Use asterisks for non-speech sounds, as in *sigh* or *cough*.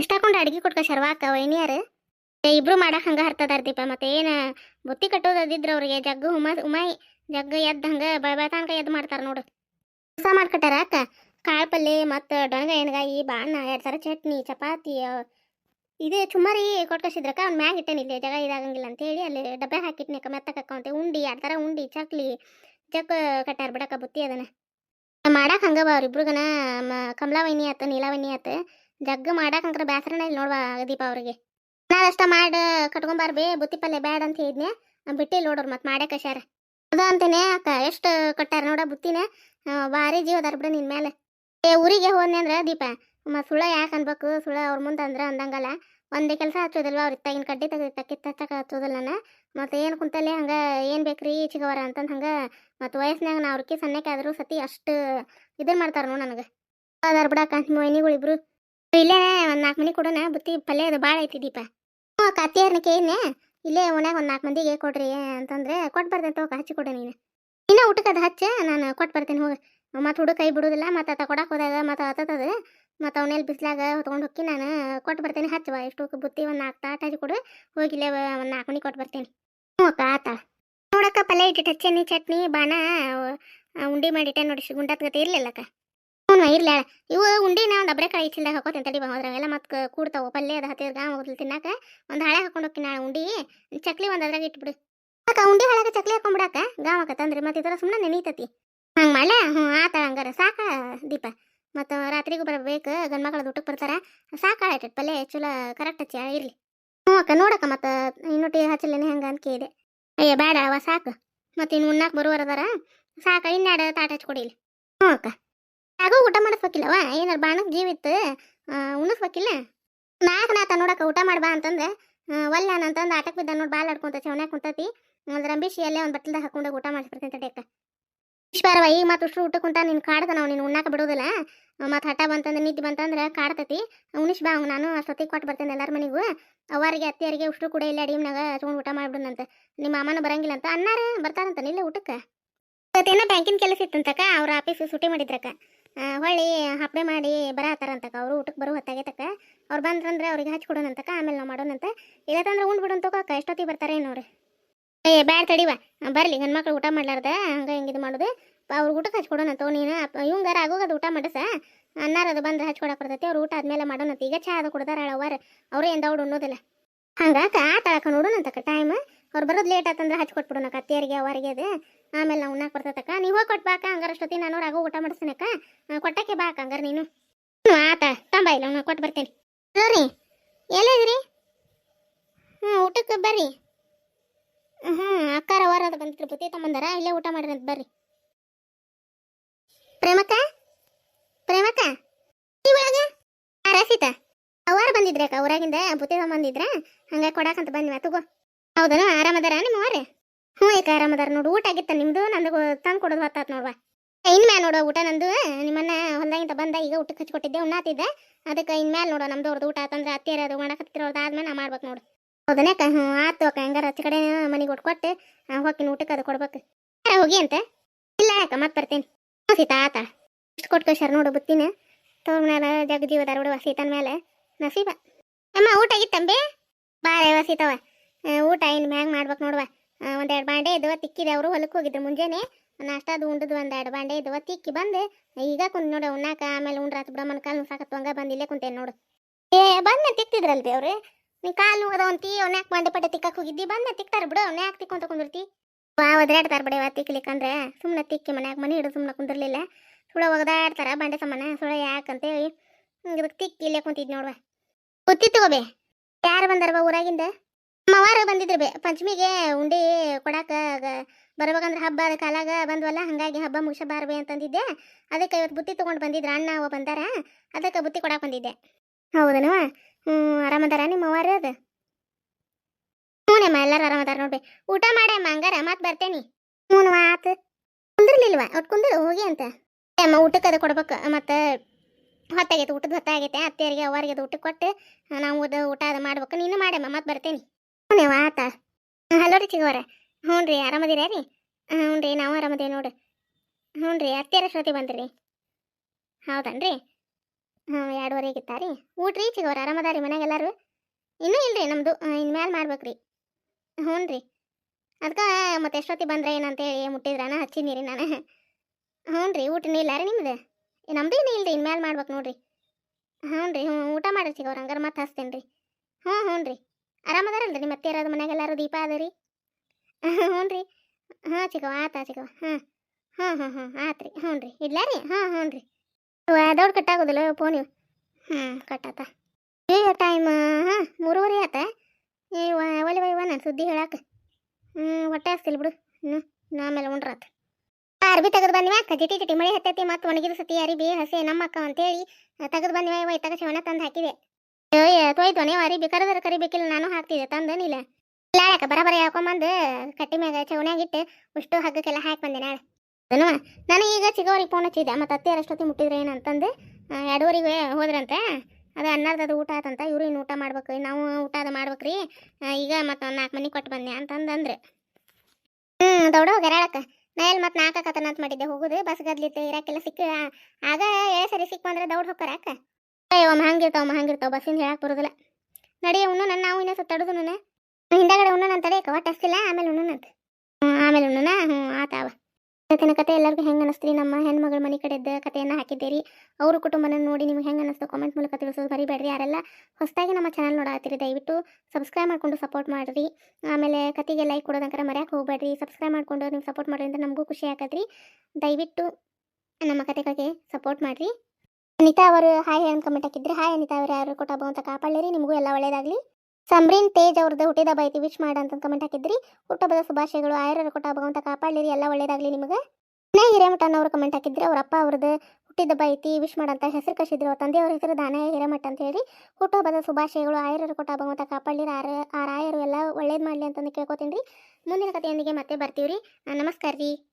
ಎಷ್ಟಾಕೊಂಡು ಅಡ್ಗೆ ಕೊಟ್ಕ ಶರ್ವಾಕ, ವೈನಿಯರ್. ಇಬ್ರು ಮಾಡಕ್ ಹಂಗ ಹರ್ತದಾರ ದೀಪ, ಮತ್ತೆ ಏನ ಬುತ್ತಿ ಕಟ್ಟೋದದಿದ್ರ ಅವ್ರಿಗೆ, ಜಗ್ಗು ಹುಮ, ಉಮಾಯಿ, ಜಗ್ಗ ಎದ್ದ ಹಂಗ ಬೆಳಬೆಳತಾನ್ಕ ಎದ್ದು ಮಾಡ್ತಾರ ನೋಡು. ಹೊಸ ಮಾಡ್ಕೊಟ್ಟಾರ ಅಕ್ಕ. ಕಾಳು ಪಲ್ಯ ಮತ್ತು ಡೊಣಗ ಎಣ್ಗಾಯಿ ಬಾಣ ಎರಡು ಥರ ಚಟ್ನಿ, ಚಪಾತಿ ಇದು ಚುಮ್ಮರಿ ಕೊಟ್ಕಸಿದ್ರಕ್ಕ ಅವ್ನ ಮ್ಯಾಗ ಇಟ್ಟೇನಿಲ್ಲ ಜಗ ಇದಾಗಂಗಿಲ್ಲ ಅಂತೇಳಿ ಅಲ್ಲಿ ಡಬ್ಬೆ ಹಾಕಿಟ್ನಿ ಅಕ್ಕ ಮೆತ್ತಕ್ಕ ಅಂತ ಉಂಡಿ, ಎರಡು ಥರ ಉಂಡಿ, ಚಕ್ಲಿ ಜಗ್ ಕಟ್ಟಾರ ಬಿಡಕ್ಕ ಬುತ್ತಿ ಅದನ್ನ. ಮಾಡಾಕ ಹಂಗ ಬಾ ಕಮಲಾ ಕಮಲಾವೈನಿ ಆತ ನೀಲಾವೈನಿ ಆತ ಜಗ್ಗ ಮಾಡಾಕ ಹಂಗ್ರ ಬ್ಯಾಸರನ ಇಲ್ಲ ನೋಡ್ವಾ ದೀಪ ಅವ್ರಿಗೆ. ನಾದಷ್ಟ ಮಾಡಿ ಕಟ್ಕೊಂಬಾರ್ಬಿ, ಬುತ್ತಿ ಪಲ್ಯ ಬ್ಯಾಡ ಅಂತ ಹೇಳಿದ್ನೆ. ಬಿಟ್ಟಿಲ್ಲ ನೋಡೋರು ಮತ್ತೆ ಮಾಡಾಕ ಶಾರ ಅದ ಅಂತೇನೆ ಅಕ್ಕ, ಎಷ್ಟು ಕಟ್ಟಾರ ನೋಡ ಬುತ್ತಿನ. ಭಾರಿ ಜೀವ ಬಿಡ ನಿನ್ ಮೇಲೆ ಏ, ಊರಿಗೆ ಹೋದ್ನೆ ಅಂದ್ರ ದೀಪ. ಮತ್ತು ಸುಳ್ಳ ಯಾಕೆ ಅನ್ಬೇಕು? ಸುಳ್ಳ ಅವ್ರ ಮುಂದೆ ಅಂದ್ರ ಅಂದಂಗಲ್ಲ. ಒಂದೇ ಕೆಲಸ ಹಚ್ಚೋದಿಲ್ವ ಅವ್ರ ಇತ್ತಾಗಿನ ಕಡ್ಡಿ ತೆಗೆದು ತಕ್ಕಿತ್ತ ಹಚ್ಚಕ ಹಚ್ಚೋದಿಲ್ಲ ಮತ್ತು ಏನು ಕುಂತಲ್ಲೇ ಹಂಗೆ ಏನು ಬೇಕ್ರಿ ಚಿಗವರ ಅಂತಂದು ಹಂಗೆ. ಮತ್ತು ವಯಸ್ಸಿನಾಗ ನಾ ಅವ್ರಿಗೆ ಸಣ್ಣಕ್ಕೆ ಆದರೂ ಸತಿ ಅಷ್ಟು ಇದನ್ನ ಮಾಡ್ತಾರ ನೋ ನನಗೆ. ಅದಾರ ಬಿಡಕ್ಕ ಮೊಯ್ನಿಗಳು ಇಬ್ರು ಇಲ್ಲೇ ಒಂದು ನಾಲ್ಕು ಮನೆ ಕೊಡೋಣ, ಬುತ್ತಿ ಪಲ್ಯ ಅದು ಭಾಳ ಐತಿ ದೀಪ. ಹ್ಞೂ ಕತ್ತಿಯರ್ನ ಕೇಳಿದ್ನೆ ಇಲ್ಲೇ ಓಣ್ಯಾಗ ಒಂದು ನಾಲ್ಕು ಮಂದಿಗೆ ಕೊಡ್ರಿ ಅಂತಂದ್ರೆ ಕೊಟ್ಟು ಬರ್ತೇನೆ ಹಚ್ಚಿ ಕೊಡು ನೀನು. ಇನ್ನೂ ಊಟಕ್ಕೆ ಅದು ಹಚ್ಚ, ನಾನು ಕೊಟ್ಟು ಬರ್ತೇನೆ ಹೋಗಿ. ಮತ್ತು ಹುಡುಗ ಕೈ ಬಿಡೋದಿಲ್ಲ, ಮತ್ತೆ ಆತ ಕೊಡಕ್ಕೆ ಹೋದಾಗ ಮತ್ತು ಹತ್ತದ ಮತ್ತು ಅವನಲ್ಲಿ ಬಿಸಿಲಾಗ ಹೊತ್ಕೊಂಡು ಹೋಗಿ ನಾನು ಕೊಟ್ಟು ಬರ್ತೇನೆ ಹಚ್ಚುವ ಎಷ್ಟು ಬುತ್ತಿ ಒಂದು ನಾಲ್ಕು ತಾಟ ಹಚ್ಚಿ ಕೊಡು ಹೋಗಿಲ್ಲೇ ಒಂದು ನಾಲ್ಕು ಮನೆ ಕೊಟ್ಟು ಬರ್ತೇನೆ. ಹ್ಞೂ ಅಕ್ಕ ಆತ. ನೋಡಕ್ಕ ಪಲ್ಯ ಇಟ್ಟಿಟ್ಟು ಹಚ್ಚೇನಿ ಚಟ್ನಿ, ಬಾಣ ಉಂಡೆ ಮಾಡಿಟ್ಟೆ ನೋಡಿ ಗುಂಡತ್ ಗತಿ ಇರ್ಲಿಲ್ಲಕ್ಕ ಹ್ಞೂ ಇರ್ಲಿ ಇವು ಉಂಡಿ ಒಂದು ಅಬ್ರೆ ಕಾಯಿ ಚಿಲ್ದಾಗ ಹಾಕೋತೇನೆ ತಡಿ ಹೋದ್ರೆ ಅವೆಲ್ಲ ಮತ್ತೆ ಕೂಡ್ತಾವ. ಪಲ್ಯ ಅದು ಹತ್ತಿರ ಗಾಮ ಹೋಗ್ಲಿ ತಿನ್ನಾಕ. ಒಂದು ಹಳೆ ಹಾಕೊಂಡು ಹೋಗಿ ನಾಳೆ ಉಂಡಿ. ಚಕ್ಲಿ ಒಂದು ಅದ್ರಾಗ ಇಟ್ಬಿಡು. ಅಕ್ಕ, ಉಂಡಿ ಹಳಗ ಚಕ್ಲಿ ಹಾಕೊಂಡ್ಬಿಡಾಕ ಗಾಮ ತಂದ್ರಿ. ಮತ್ತೆ ಇದರ ಸುಮ್ಮನೆ ನೆನೀತತಿ. ಹಂಗೆ ಮಾಡ್ಲ? ಹ್ಞೂ, ಆತ ಹಂಗಾರ. ಸಾಕ ದೀಪ. ಮತ್ತು ರಾತ್ರಿಗೂ ಬರಬೇಕು. ಗಂಡು ಮಕ್ಕಳದ್ದು ಊಟಕ್ಕೆ ಬರ್ತಾರ. ಸಾಕಾಯ್ತು ಪಲ್ಯ ಚಲೋ ಕರೆಕ್ಟ್ ಹಚ್ಚಿ ಇರಲಿ. ಹ್ಞೂ ಅಕ್ಕ ನೋಡಕ್ಕ ಮತ್ತು ಇನ್ನೊಟ್ಟಿ ಹಚ್ಚಲೇನೆ ಹಂಗೆ ಅಂತ ಕೇಳಿದೆ. ಅಯ್ಯ ಬೇಡ ಅವ, ಸಾಕು. ಮತ್ತು ಇನ್ನು ಉಣ್ಣಾಕ ಬರುವರ ಅದಾರ ಸಾಕ ಇನ್ನೆರಡು ತಾಟ ಹಚ್ಕೊಡಿಲಿ ಹ್ಞೂ ಅಕ್ಕ. ಯಾಕೋ ಊಟ ಮಾಡಿಸ್ಬೇಕಿಲ್ಲವ ಏನಾರು ಬಾಣಕ್ಕೆ ಜೀವಿತ್ತು ಉಣಿಸ್ಬೇಕಿಲ್ಲ ನಾಲ್ಕು ನಾತ ನೋಡಕ್ಕ ಊಟ ಮಾಡ್ಬಾ ಅಂತಂದ್ರೆ ಒಲ್ಲ ಅಂತಂದು ಆಟಕ್ಕೆ ಬಿದ್ದ ನೋಡಿ ಬಾಲ್ ಆಡ್ಕೊಂತ ಚವನ್ಯಾಗ ಕುಂತತಿ? ಅಂದ್ರೆ ರಂಬಿಸಿ ಅಲ್ಲೇ ಒಂದು ಬಟ್ಲದಾಗ ಹಾಕೊಂಡಾಗ ಊಟ ಮಾಡಿಸ್ಬಿಡ್ತೀನಿ ತಡಿ ಈಶ್ವರ ವೈ ಈಗ ಮತ್ತು ಉಷ್ಟ್ರು ಊಟ ಕುಂತ ನೀನು ಕಾಡ್ದ ನಾವು, ನೀನು ಉಣ್ಣಾಕ ಬಿಡೋದಿಲ್ಲ. ಮತ್ತು ಹಠ ಬಂತಂದ್ರೆ ನಿದ್ದೆ ಬಂತಂದ್ರೆ ಕಾಡ್ತತಿ. ಉಣಿಸ್ ಬಾ ಅವ್ ನಾನು ಅಷ್ಟೊತ್ತಿಗೆ ಕೊಟ್ಟು ಬರ್ತೇನೆ ಎಲ್ಲರ ಮನೆಗೂ. ಅವರಿಗೆ ಅತ್ತೆಯರಿಗೆ ಉಷ್ಟ್ರು ಕೂಡ ಇಲ್ಲ ಮನ್ಯಾಗ ತೊಗೊಂಡು ಊಟ ಮಾಡ್ಬಿಡೋಣಂತ ನಿಮ್ಮ ಅಮ್ಮನ ಬರಂಗಿಲ್ಲ ಅಂತ. ಅನ್ನಾರ ಬರ್ತಾರಂತ ನಿಲ್ಲ ಊಟಕ್ಕೆ? ಇವತ್ತೇನೋ ಬ್ಯಾಂಕಿನ ಕೆಲಸ ಇತ್ತಂತಕ್ಕ, ಅವ್ರ ಆಫೀಸ್ ಸುಟಿ ಮಾಡಿದ್ರಕ್ಕ. ಹೊಳ್ಳಿ ಹಪ್ಪಳೆ ಮಾಡಿ ಬರತ್ತಾರಂತಕ್ಕ ಅವರು ಊಟಕ್ಕೆ ಬರೋ ಹೊತ್ತಾಗೈತಕ್ಕ ಅವ್ರು ಬಂದ್ರಂದ್ರೆ ಅವ್ರಿಗೆ ಹಚ್ಕೊಡೋಣಂತಕ್ಕ ಆಮೇಲೆ ನಾವು ಮಾಡೋಣಂತ. ಇಲ್ಲತ್ತಂದ್ರೆ ಉಂಡು ಬಿಡೋಂತಕ್ಕ ಎಷ್ಟೊತ್ತಿಗೆ ಬರ್ತಾರೆ ನೋಡ್ರಿ ಏ, ಬ್ಯಾಡ ತಡಿವ ಬರಲಿ, ಗಂಡು ಮಕ್ಳು ಊಟ ಮಾಡ್ಲಾರ್ದ, ಹಂಗೆ ಹಿಂಗೆ ಇದು ಮಾಡೋದು. ಅವ್ರ ಊಟಕ್ಕೆ ಹಚ್ಕೊಡೋಣಂತ ನೀನು ಇವಂಗಾರ ಆಗೋಗದು ಊಟ ಮಾಡಸ. ಅನ್ನಾರ ಅದು ಬಂದ್ರೆ ಹಚ್ಕೊಡಕ್ಕೆ ಬರ್ತೈತಿ, ಅವ್ರು ಊಟ ಆದ್ಮೇಲೆ ಮಾಡೋಣಂತ. ಈಗ ಚಹಾ ಅದು ಕುಡ್ದಾರ ಅಳವಾರ ಅವರೇ ಎಂದ ಅವ್ಡು ಉಣ್ಣೋದಿಲ್ಲ. ಹಂಗಾಕ ಆಟ ತಳಕ ನೋಡೋಣಂತಕ್ಕ ಟೈಮ್ ಅವ್ರು ಬರೋದು ಲೇಟ್ ಆತಂದ್ರೆ ಹಚ್ಕೊಟ್ಬಿಡೋಣ ಅತ್ತಿಯರಿಗೆ ಅವರಿಗೆ ಅದು. ಆಮೇಲೆ ನಾವು ಉಣ್ಣಾಕ್ ಬರ್ತೈತಕ್ಕ ನೀವು ಹೋಗಿ ಅಷ್ಟೊತ್ತಿ ನಾನು ರಾಗೋ ಊಟ ಮಾಡಿಸ್ತೀನಕ್ಕ ಕೊಟ್ಟಕ್ಕೆ ಬಾ ಹಂಗಾರ ನೀನು. ಹ್ಞೂ ಆತ. ತಂಬ ಇಲ್ಲ, ನಾನು ಕೊಟ್ಟು ಬರ್ತೇನೆ. ನೋಡ್ರಿ ಎಲ್ಲಿದ್ರಿ? ಹ್ಞೂ ಊಟಕ್ಕೆ ಬರ್ರಿ. ಹ್ಞೂ ಅಕ್ಕಾರ ಅವರ ಅದು ಬಂದಿದ್ರು ಬುತ್ತಿ ತಮ್ಮಂದಾರ ಇಲ್ಲೇ ಊಟ ಮಾಡ್ರಿ ಅಂತ ಬರ್ರಿ. ಪ್ರೇಮಕ್ಕ? ಪ್ರೇಮಕ್ಕ? ರಸಿತ. ಅವಾರ ಬಂದಿದ್ರಕ್ಕ ಊರಾಗಿಂದ ಬುತ್ತಿ ತಗೊಂಬಂದಿದ್ರ. ಹಂಗ ಕೊಡಕಂತ ಬಂದ್ವಿ, ತಗೋ. ಹೌದನ ಆರಾಮದಾರ ನಿಮ್ಮ ಅವ್ರೆ ಹ್ಞೂ ಏಕ ಆರಾಮದಾರ ನೋಡು. ಊಟ ಆಗಿತ್ತ ನಿಮ್ದು? ನಂದು ತಂದು ಕೊಡೋದು ಹೊತ್ತಾತ್ ನೋಡ್ವಾ. ಇನ್ಮ್ಯಾಲ ನೋಡೋ ಊಟ ನಂದು. ನಿಮ್ಮನ್ನ ಹೊಂದಾಗಿಂತ ಬಂದ ಈಗ ಊಟಕ್ಕೆ ಹಚ್ಕೊಟ್ಟಿದ್ದೆ ಉಣ್ಣಾತಿದ್ದೆ. ಅದಕ್ಕೆ ಇನ್ಮ್ಯಾಲ ನೋಡೋ ನಮ್ದು ಅವ್ರದ್ದು ಊಟ ಆತಂದ್ರೆ ಅತ್ತಿಯರ ಅದು ಮಾಡಕತ್ತಿರೋದು ಆದ್ಮೇಲೆ ನಾ ಮಾಡ್ಬೇಕು ನೋಡು. ಹೌದನೆ ಹ್ಞೂ ಆತು ಅಕ್ಕ, ಹೆಂಗಾರ ಆಚೆ ಕಡೆ ಮನೆಗೆ ಕೊಟ್ಟು ಹೋಗಿನ ಊಟಕ್ಕೆ ಅದು ಕೊಡ್ಬೇಕು. ಹೋಗಿ ಅಂತ? ಇಲ್ಲ ಯಾಕ ಮತ್ತೆ ಬರ್ತೇನೆ. ಸೀತಾ, ಆತ. ಇಷ್ಟು ಕೊಟ್ಟು ಕಳ್ಸ್ಯಾರ ನೋಡು ಬುತ್ತಿನ. ತೋರ್ ಮೇಲೆ ಜಗ ಜೀವದಾರ ಬಿಡುವ ಸೀತನ ಮೇಲೆ ನಸೀಬ. ಅಮ್ಮ, ಊಟ ಇತ್ತಂಬಿ ಬಾರೆ ಸೀತವ ಊಟ ಇನ್ನು ಮ್ಯಾಗ ಮಾಡ್ಬೇಕು ನೋಡುವ. ಒಂದೆರಡು ಬಾಂಡೆ ಇದ್ವ, ತಿಕ್ಕಿದೆ ಅವರು ಹೊಲಕ್ಕೆ ಹೋಗಿದ್ರು ಮುಂಜಾನೆ. ನಾಷ್ಟ ಅದು ಉಂಡದು ಒಂದೆರಡು ಬಾಂಡೆ ಇದ್ವ, ತಿಕ್ಕಿ ಬಂದು, ಈಗ ಕುಂತ ನೋಡಿ ಉಣ್ಣಾಕ, ಆಮೇಲೆ ಉಂಡ್ರಾತ್ ಬ್ರಹ್ಮನ ಕಾಲು ಸಾಕತ್ತು ಹಂಗ ಬಂದು ಇಲ್ಲೇ ಕುಂತೇನೆ ನೋಡು. ಏ ಬಂದ ತಿಕ್ತಿದ್ರಲ್ರಿ ಅವ್ರು? ನೀ ಕಾಲು ಅದ ಒಂತಿ ಅವ್ನ್ಯಾಕ ಬಾಂಡೆ ಪಟ್ಟೆ ತಿಕ್ಕಕ್ಕೆ ಹೋಗಿದ್ದಿ? ಬಂದ ತಿಕ್ತಾರ ಬಿಡು ಅವ್ನ್ಯಾಕ ತಿಕ್ಕೊಂತ ಕುಂದಿರ್ತಿ ವಾ, ಒದ್ರಾಡ್ತಾರ ಬಿಡವ ತಿಕ್ಲಿಕ್ಕಂದ್ರೆ. ಸುಮ್ಮನೆ ತಿಕ್ಕಿ ಮನ್ಯಾಗ, ಮನೆ ಹಿಡಿದು ಸುಮ್ಮನೆ ಕುಂದಿರ್ಲಿಲ್ಲ. ಸುಳ ಒಗದಾಡ್ತಾರ ಬಾಂಡೆ ಸಮಾನ ಸುಳ ಯಾಕಂತೇಳಿ ಇದಕ್ಕೆ ತಿಕ್ಕಿ ಇಲ್ಲೇ ಕುಂತಿದ್ ನೋಡುವ. ಗೊತ್ತಿತ್ತು ತಗೋಬೇ. ಯಾರು ಬಂದಾರವ ಊರಾಗಿಂದ? ನಮ್ಮವಾರ ಬಂದಿದ್ರು ಬೇ, ಪಂಚಮಿಗೆ ಉಂಡಿ ಕೊಡಾಕ ಬರ್ಬೇಕಂದ್ರೆ ಹಬ್ಬ ಅದ ಕಾಲಾಗ ಬಂದ್ವಲ್ಲ, ಹಾಗಾಗಿ ಹಬ್ಬ ಮುಗಿಸ ಬಾರ್ಬೇ ಅಂತಂದಿದ್ದೆ. ಅದಕ್ಕೆ ಇವತ್ತು ಬುತ್ತಿ ತೊಗೊಂಡು ಬಂದಿದ್ರು, ಅಣ್ಣ ಅವ ಬಂದಾರ, ಅದಕ್ಕೆ ಬುತ್ತಿ ಕೊಡಕ್ಕೆ ಬಂದಿದ್ದೆ. ಹೌದನವ ಹ್ಞೂ ಆರಾಮದಾರ ನಿಮ್ಮ ಅವ್ವಾರ ಅದು? ಹ್ಞೂನಮ್ಮ ಎಲ್ಲರೂ ಆರಾಮದಾರ ನೋಡ್ಬೆ. ಊಟ ಮಾಡಮ್ಮ ಹಂಗಾರ ಮತ್ತೆ ಬರ್ತೇನಿ. ಹ್ಞೂ ಆತು ಕುಂದಿರ್ಲಿಲ್ವಾ? ಒಟ್ಟು ಕುಂದಿರು ಹೋಗಿ ಅಂತ. ಅಮ್ಮ, ಊಟಕ್ಕೆ ಅದು ಕೊಡ್ಬೇಕು, ಮತ್ತು ಹೊತ್ತಾಗೈತೆ, ಊಟದ ಹೊತ್ತಾಗೈತೆ, ಅತ್ತೆಯರಿಗೆ ಅವರಿಗೆ ಅದು ಊಟಕ್ಕೆ ಕೊಟ್ಟು, ನಾವು ಊಟ ಅದು ಮಾಡ್ಬೇಕು, ನೀನು ಮಾಡಮ್ಮ ಮತ್ತೆ ಬರ್ತೇನೆ. ಹ್ಞೂ ಆತ. ಹಲೋ ರೀ ಚಿಗವರ. ಹ್ಞೂ ರೀ ಆರಾಮದಿರಾ ರೀ? ಹ್ಞೂ ರೀ ನಾವು ಆರಾಮದೇವಿ ನೋಡು. ಹ್ಞೂ ರೀ ಅತ್ತೆಯರ ಶ್ರೋತಿ ಬಂದ್ರಿ. ಹೌದನ್ರಿ? ಹಾಂ ಎರಡುವರೆಗಿತ್ತಾ ರೀ? ಊಟ ರೀ ಚಿಗವ್ರ, ಆರಾಮದಾರಿ ಮನ್ಯಾಗ ಎಲ್ಲರೂ? ಇನ್ನೂ ಇಲ್ರಿ ನಮ್ಮದು ಇನ್ಮೇಲೆ ಮಾಡ್ಬೇಕು ರೀ ಹ್ಞೂ ರೀ ಅದಕ್ಕೆ ಮತ್ತೆ ಎಷ್ಟೊತ್ತಿ ಬಂದ್ರೆ ಏನಂತೇಳಿ ಮುಟ್ಟಿದ್ರಾನ, ಹಚ್ಚಿನಿ ರೀ ನಾನು. ಹ್ಞೂ ರೀ ಊಟನೇ ಇಲ್ಲ ರೀ ನಿಮ್ದು? ನಮ್ದು ಇನ್ನೂ ಇಲ್ಲ ರೀ ಇನ್ಮೇಲೆ ಮಾಡ್ಬೇಕು ನೋಡ್ರಿ. ಹ್ಞೂ ರೀ ಹ್ಞೂ ಊಟ ಮಾಡಿರಿ ಚಿಗವ್ರ, ಹಂಗಾರೆ ಮತ್ತೆ ಹಚ್ತೇನೆ ರೀ ಹ್ಞೂ ಹ್ಞೂ ರೀ ಆರಾಮದಾರಲ್ರಿ ನಿಮ್ಮ ಮತ್ತೆ ಇರೋದು ಮನ್ಯಾಗ ಎಲ್ಲರೂ ದೀಪ ಅದ ರೀ? *laughs* ಹ್ಞೂ ರೀ ಹಾಂ ಚಿಕ್ಕವ ಆತ ಚಿಗವ ಹಾಂ ಹಾಂ ಹಾಂ ಹಾಂ, ಆತು ರೀ. ಹ್ಞೂ ರೀ ಇಡ್ಲಾ ರೀ ಹಾಂ ಹ್ಞೂ ರೀ ದೊಡ್ಡ ಕಟ್ಟಾಗೋದಿಲ್ಲ ಫೋನ್ ಇವು. ಹ್ಞೂ ಕಟ್ಟಾತ. ಈಗ ಟೈಮ್ ಹಾಂ, ಮೂರುವರೆ ಆತ. ಏ ಒಲೆ ಒಯ್ವ ನಾನು ಸುದ್ದಿ ಹೇಳಕ್ಕೆ ಹ್ಞೂ ಹೊಟ್ಟೆ ಹಾಕ್ತಿಲ್ಲ ಬಿಡು. ಹ್ಞೂ ನಾ ಆಮೇಲೆ ಉಂಡ್ರಾತ. ಅರ್ಬಿ ತೆಗೆದು ಬಂದಿವೆ ಅಕ್ಕ ಜಿಟಿ ಜಿಟಿ ಮಳೆ ಹತ್ತೈತಿ ಮತ್ತು ಒಣಗಿದ ಸತಿ ಅರಿಬಿ ಹಸಿ, ನಮ್ಮ ಅಕ್ಕ ಅಂತೇಳಿ ತೆಗೆದು ಬನ್ನಿ ಇವ ಇತ್ತಾಗ ಶಿವಣ್ಣ ತಂದು ಹಾಕಿದೆ. ಅಯ್ಯ ತೊಯ್ತು ನೀವು ಅರಿಬಿ ಕರೆದ್ರೆ ಕರಿಬೇಕಿಲ್ಲ ನಾನು ಹಾಕ್ತಿದ್ದೆ ತಂದನಿಲ್ಲ ಇಲ್ಲ ಬರಬರ ಯಾಕೊಂಬಂದು ಕಟ್ಟಿ ಮ್ಯಾಗ ಚೌನ್ಯಾಗಿಟ್ಟು ಉಷ್ಟು ಹಗ್ಗಕ್ಕೆಲ್ಲ ಹಾಕಿ ಬಂದೆ ನಾಳೆ. ಅದನ್ನು ನಾನು ಈಗ ಚಿಗವರಿಗೆ ಫೋನ್ ಹಚ್ಚಿದ್ದೆ, ಮತ್ತೆ ಅತ್ತೆ ಅಷ್ಟೊತ್ತಿ ಮುಟ್ಟಿದ್ರೆ ಏನಂತಂದು ಎರಡೂರಿಗೆ ಹೋದ್ರಂತೆ. ಅದು ಅನ್ನರ್ದದು ಊಟ ಆತಂತ, ಇವರು ಇನ್ನು ಊಟ ಮಾಡ್ಬೇಕು ನಾವು ಊಟ ಅದು ಮಾಡ್ಬೇಕ್ರಿ. ಈಗ ಮತ್ತೆ ನಾಲ್ಕು ಮನೆ ಕೊಟ್ಟು ಬಂದೆ ಅಂತಂದ್ರೆ ಹ್ಞೂ ದೊಡ್ಡ ಹೋಗ್ಯಾರಳಕ್ಕ ನಾ ಎಲ್ಲಿ ನಾಲ್ಕು ಕತನ ಅಂತ ಮಾಡಿದ್ದೆ, ಹೋಗುದು, ಬಸ್ ಗದ್ಲಿತ್ತು ಎಲ್ಲಾ ಸಿಕ್ಕ ಆಗ ಏ ಸರಿ ಸಿಕ್ಕ ಬಂದ್ರೆ ದೌಡ್ ಹೋಗ್ತಾರ ಅಕ್ಕ ಹಂಗಿರ್ತಾವ ಹಂಗಿರ್ತಾವ ಬಸ್ಸಿಂದ ಹೇಳಕ್ ಬರೋದಿಲ್ಲ. ನಡಿ ಉಣ್ಣು ನನ್ನ ನಾವು ಇನ್ನೂ ಸುತ್ತಾಡುದು ನನ್ನ ಹಿಂದಗಡೆ ಉಣ್ಣು ನನ್ನ ತಡೆ ಒಟ್ಟು ಹಸ್ತಿಲ್ಲ, ಆಮೇಲೆ ಹ್ಞೂ ಆಮೇಲೆ ಉಣ್ಣುನ? ಹ್ಞೂ ಆತಾವ ಇವತ್ತಿನ ಕತೆ ಎಲ್ಲರಿಗೂ ಹೆಂಗೆ ಅನಿಸ್ತೀರಿ? ನಮ್ಮ ಹೆಣ್ಮಗಳ ಮನೆ ಕಡೆದ ಕಥೆಯನ್ನು ಹಾಕಿದ್ದೀರಿ. ಅವ್ರ ಕುಟುಂಬನ ನೋಡಿ ನಿಮ್ಗೆ ಹೆಂಗೆ ಅನಿಸ್ತು ಕಾಮೆಂಟ್ ಮೂಲಕ ತಿಳಿಸೋದು ಬರಿಬೇಡ್ರಿ ಯಾರೆಲ್ಲ ಹೊಸದಾಗಿ ನಮ್ಮ ಚಾನಲ್ ನೋಡಾತ್ತೀರಿ, ದಯವಿಟ್ಟು ಸಬ್ಸ್ಕ್ರೈಬ್ ಮಾಡ್ಕೊಂಡು ಸಪೋರ್ಟ್ ಮಾಡಿರಿ. ಆಮೇಲೆ ಕತೆಗೆ ಲೈಕ್ ಕೊಡೋದಂಕರ ಮರ್ಯಾಕೆ ಹೋಗ್ಬೇಡ್ರಿ. ಸಬ್ಸ್ಕ್ರೈಬ್ ಮಾಡ್ಕೊಂಡು ನೀವು ಸಪೋರ್ಟ್ ಮಾಡೋದ್ರಿಂದ ನಮಗೂ ಖುಷಿ ಆಗತ್ರಿ ದಯವಿಟ್ಟು ನಮ್ಮ ಕತೆಗಳಿಗೆ ಸಪೋರ್ಟ್ ಮಾಡಿರಿ. ಅನಿತಾ ಅವರು, ಹಾಯ್ ಅಂತ ಕಮೆಂಟ್ ಹಾಕಿದ್ರೆ. ಹಾಯ್ ಅನಿತಾ ಅವರು, ಯಾರು ಕೊಟ್ಟ ಅಂತ ಕಾಪಾಡಲಿರಿ ನಿಮಗೂ ಎಲ್ಲ ಒಳ್ಳೇದಾಗಲಿ. ಸಮ್ರೀನ್ ತೇಜ್ ಅವ್ರದ್ದು ಹುಟ್ಟಿದ ಬೈತಿ ವಿಶ್ ಮಾಡ ಅಂತ ಕಮೆಂಟ್ ಹಾಕಿದ್ರಿ. ಹುಟ್ಟಹಬ್ಬದ ಶುಭಾಶಯಗಳು. ಆಯರ ಕೊಟ್ಟ ಅಂತ ಕಾಪಾಡಲಿರಿ ಎಲ್ಲ ಒಳ್ಳೇದಾಗಲಿ ನಿಮಗೆ. ಸ್ನೇಹ ಹಿರೇಮಠನ್ ಅವರು ಕಮೆಂಟ್ ಹಾಕಿದ್ರಿ. ಅವ್ರ ಅಪ್ಪ ಅವ್ರದ್ದು ಹುಟ್ಟಿದ ಬೈತಿ ವಿಶ್ ಮಾಡಂತ ಹೆಸರು ಕಸಿದ್ರು ಅವ್ರ ತಂದೆಯವ್ರ ಹೆಸರು ದಾನ ಹಿರೇಮಠ ಅಂತ ಹೇಳಿ ಹುಟ್ಟುಹಬ್ಬದ ಶುಭಾಶಯಗಳು. ಆಯರರು ಕೊಟ್ಟ ಭಗವಂತ ಕಾಪಾಡಲಿರಿ ಆರ ಆ ರಾಯರು ಎಲ್ಲ ಒಳ್ಳೇದು ಮಾಡಲಿ ಅಂತಂದು ಕೇಳ್ಕೊತೀನಿ ರೀ. ಮುಂದಿನ ಕಥೆಯೊಂದಿಗೆ ಮತ್ತೆ ಬರ್ತೀವಿ ರೀ. ನಮಸ್ಕಾರ ರೀ.